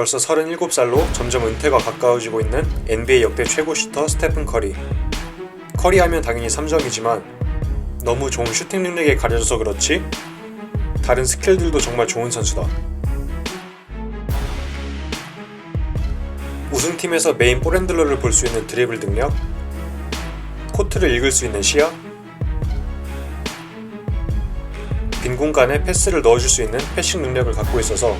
벌써 37살로 점점 은퇴가 가까워지고 있는 NBA 역대 최고 슈터 스테픈 커리. 커리 하면 당연히 3점이지만 너무 좋은 슈팅 능력에 가려져서 그렇지 다른 스킬들도 정말 좋은 선수다. 우승팀에서 메인 볼핸들러를 볼 수 있는 드리블 능력, 코트를 읽을 수 있는 시야, 빈 공간에 패스를 넣어줄 수 있는 패싱 능력을 갖고 있어서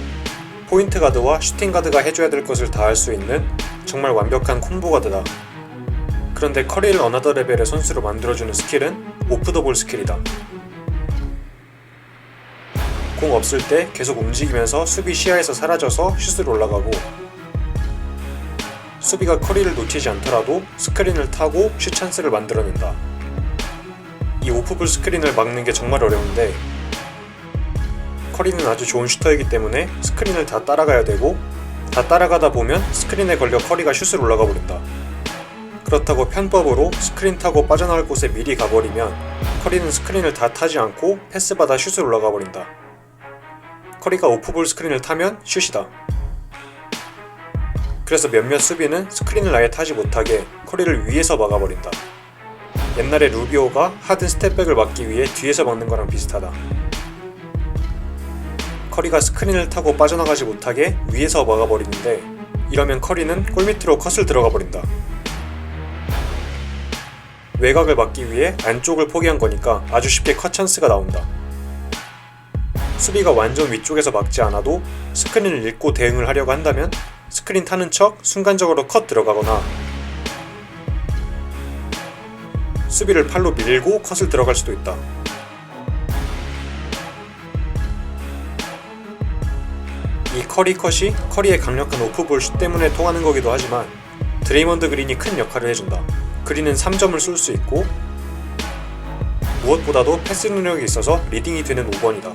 포인트 가드와 슈팅 가드가 해줘야 될 것을 다 할 수 있는 정말 완벽한 콤보 가드다. 그런데 커리를 어나더 레벨의 선수로 만들어주는 스킬은 오프 더 볼 스킬이다. 공 없을 때 계속 움직이면서 수비 시야에서 사라져서 슛으로 올라가고 수비가 커리를 놓치지 않더라도 스크린을 타고 슛 찬스를 만들어낸다. 이 오프볼 스크린을 막는 게 정말 어려운데 커리는 아주 좋은 슈터이기 때문에 스크린을 다 따라가야 되고 다 따라가다 보면 스크린에 걸려 커리가 슛을 올라가 버린다. 그렇다고 편법으로 스크린 타고 빠져나갈 곳에 미리 가버리면 커리는 스크린을 다 타지 않고 패스받아 슛을 올라가 버린다. 커리가 오프볼 스크린을 타면 슛이다. 그래서 몇몇 수비는 스크린을 아예 타지 못하게 커리를 위에서 막아버린다. 옛날에 루비오가 하든 스텝백을 막기 위해 뒤에서 막는 거랑 비슷하다. 커리가 스크린을 타고 빠져나가지 못하게 위에서 막아버리는데 이러면 커리는 골밑으로 컷을 들어가 버린다. 외곽을 막기 위해 안쪽을 포기한 거니까 아주 쉽게 컷 찬스가 나온다. 수비가 완전 위쪽에서 막지 않아도 스크린을 읽고 대응을 하려고 한다면 스크린 타는 척 순간적으로 컷 들어가거나 수비를 팔로 밀고 컷을 들어갈 수도 있다. 이 커리 컷이 커리의 강력한 오프볼 슛 때문에 통하는 거기도 하지만 드레이먼드 그린이 큰 역할을 해준다. 그린은 3점을 쏠 수 있고 무엇보다도 패스 능력이 있어서 리딩이 되는 5번이다.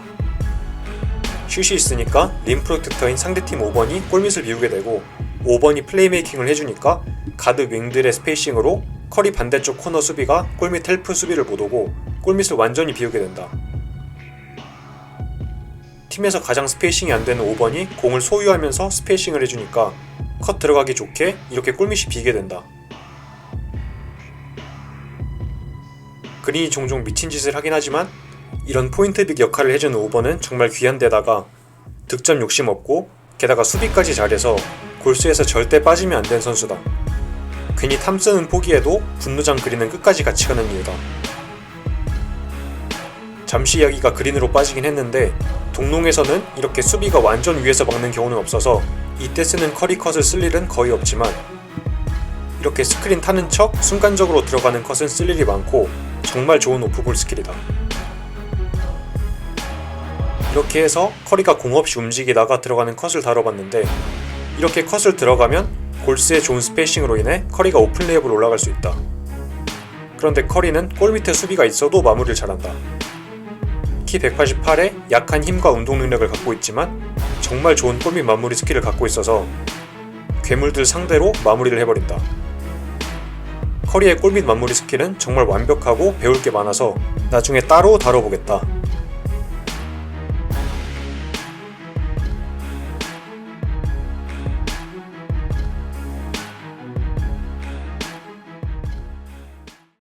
슛이 있으니까 림 프로텍터인 상대팀 5번이 골밑을 비우게 되고 5번이 플레이메이킹을 해주니까 가드 윙들의 스페이싱으로 커리 반대쪽 코너 수비가 골밑 헬프 수비를 못 오고 골밑을 완전히 비우게 된다. 팀에서 가장 스페이싱이 안 되는 5번이 공을 소유하면서 스페이싱을 해주니까 컷 들어가기 좋게 이렇게 골밑이 비게 된다. 그린이 종종 미친 짓을 하긴 하지만 이런 포인트빅 역할을 해주는 5번은 정말 귀한 데다가 득점 욕심 없고 게다가 수비까지 잘해서 골수에서 절대 빠지면 안 되는 선수다. 괜히 탐쓰는 포기해도 분노장 그린은 끝까지 같이 가는 이유다. 잠시 이야기가 그린으로 빠지긴 했는데 동농에서는 이렇게 수비가 완전 위에서 막는 경우는 없어서 이때 쓰는 커리 컷을 쓸 일은 거의 없지만 이렇게 스크린 타는 척 순간적으로 들어가는 컷은 쓸 일이 많고 정말 좋은 오프볼 스킬이다. 이렇게 해서 커리가 공 없이 움직이다가 들어가는 컷을 다뤄봤는데 이렇게 컷을 들어가면 골스의 좋은 스페이싱으로 인해 커리가 오픈 레이업으로 올라갈 수 있다. 그런데 커리는 골 밑에 수비가 있어도 마무리를 잘한다. 키 188에 약한 힘과 운동 능력을 갖고 있지만 정말 좋은 골밑 마무리 스킬을 갖고 있어서 괴물들 상대로 마무리를 해버린다. 커리의 골밑 마무리 스킬은 정말 완벽하고 배울 게 많아서 나중에 따로 다뤄보겠다.